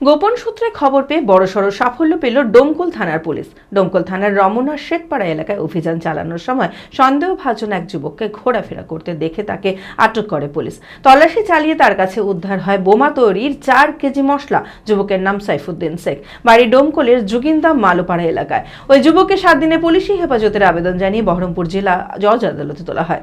গোপন সূত্রে খবর পেয়ে বড়সড় সাফল্য পেল ডোমকল থানার পুলিশ। ডোমকল থানার রমনা শেখপাড়া এলাকায় অভিযান চালানোর সময় সন্দেহভাজন এক যুবককে ঘোরাফেরা করতে দেখে তাকে আটক করে পুলিশ। তল্লাশি চালিয়ে তার কাছে উদ্ধার হয় বোমা তৈরির চার কেজি মশলা। যুবকের নাম সাইফুদ্দিন শেখ। বাড়ি ডোমকলের জুগিন্দা মালোপাড়া এলাকায়। ওই যুবককে সাত দিনে পুলিশি হেফাজতের আবেদন জানিয়ে বহরমপুর জেলা জজ আদালতে তোলা হয়।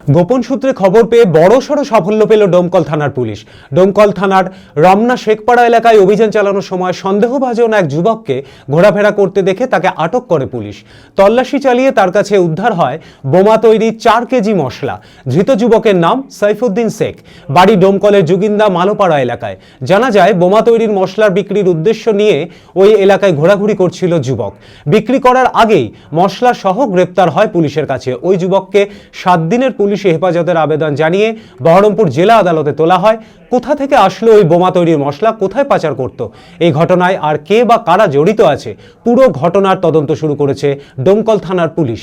গোপন সূত্রে খবর পেয়ে বড়সড় সাফল্য পেল ডোমকল থানার পুলিশ। ডোমকল থানার রমনা শেখপাড়া এলাকায় অভিযান চালানোর সময় সন্দেহভাজন এক যুবককে ঘোরাফেরা করতে দেখে তাকে আটক করে পুলিশ। তল্লাশি চালিয়ে তার কাছে উদ্ধার হয় বোমা তৈরি চার কেজি মশলা। ধৃত যুবকের নাম সাইফুদ্দিন শেখ। বাড়ি ডোমকলের জুগিন্দা মালোপাড়া এলাকায়। জানা যায়, বোমা তৈরির মশলার বিক্রির উদ্দেশ্য নিয়ে ওই এলাকায় ঘোরাঘুরি করছিল যুবক। বিক্রি করার আগেই মশলা সহ গ্রেপ্তার হয় পুলিশের কাছে। ওই যুবককে সাত দিনের পুলিশি হেফাজতের আবেদন জানিয়ে বহরমপুর জেলা আদালতে তোলা হয়। কোথা থেকে আসলো ওই বোমা তৈরির মশলা? কোথায় পাচার করত? এই ঘটনায় আর কে বা কারা জড়িত আছে? পুরো ঘটনার তদন্ত শুরু করেছে ডোমকল থানার পুলিশ।